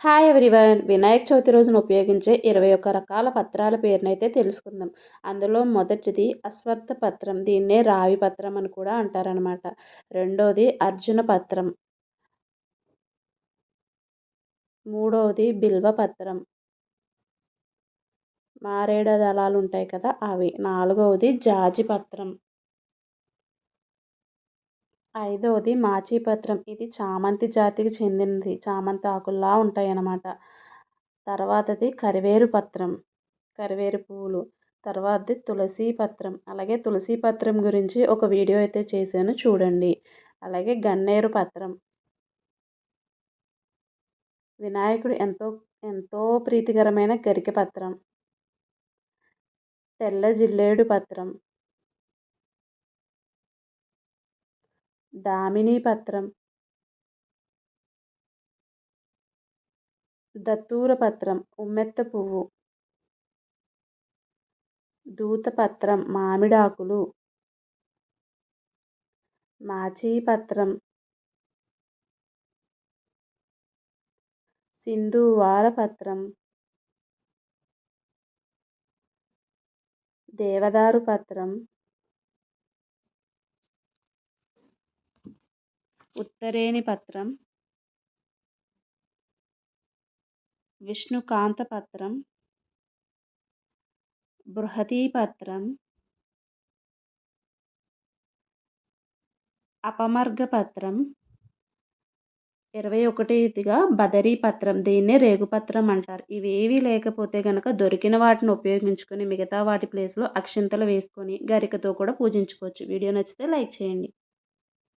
Hi everyone Vinayaka Chavithi రోజున ఉపయోగించే ఇరవై ఒక్క రకాల పత్రాల పేరునైతే తెలుసుకుందాం. అందులో మొదటిది అశ్వత్థ పత్రం. దీన్నే రావి పత్రం అని కూడా అంటారనమాట రెండోది అర్జున పత్రం. మూడవది బిల్వ పత్రం. మారేడ దళాలు ఉంటాయి కదా అవి. నాలుగవది జాజి పత్రం. ఐదవది మాచిపత్రం. ఇది చామంతి జాతికి చెందినది. చామంతి ఆకుల్లా ఉంటాయి అన్నమాట తర్వాతది కరివేరు పత్రం. కరివేరు పువ్వులు తర్వాతది తులసి పత్రం. అలాగే తులసి పత్రం గురించి ఒక వీడియో అయితే చేశాను. చూడండి. అలాగే గన్నేరు పత్రం. వినాయకుడు ఎంతో ఎంతో ప్రీతికరమైన గరిక పత్రం. తెల్ల జిల్లేడు పత్రం. దామినీ పత్రం. దత్తూర పత్రం ఉమ్మెత్త పువ్వు. దూతపత్రం మామిడాకులు. మాచీపత్రం సింధువారపత్రం దేవదారు పత్రం. ఉత్తరేణి పత్రం. విష్ణుకాంత పత్రం. బృహతీ పత్రం. అపమర్గ పత్రం. ఇరవై ఒకటిదిగా బదరీ పత్రం. దీన్నే రేగుపత్రం అంటారు. ఇవేవీ లేకపోతే కనుక దొరికిన వాటిని ఉపయోగించుకొని మిగతా వాటి ప్లేస్లో అక్షింతలు వేసుకొని గరికతో కూడా పూజించుకోవచ్చు. వీడియో నచ్చితే లైక్ చేయండి.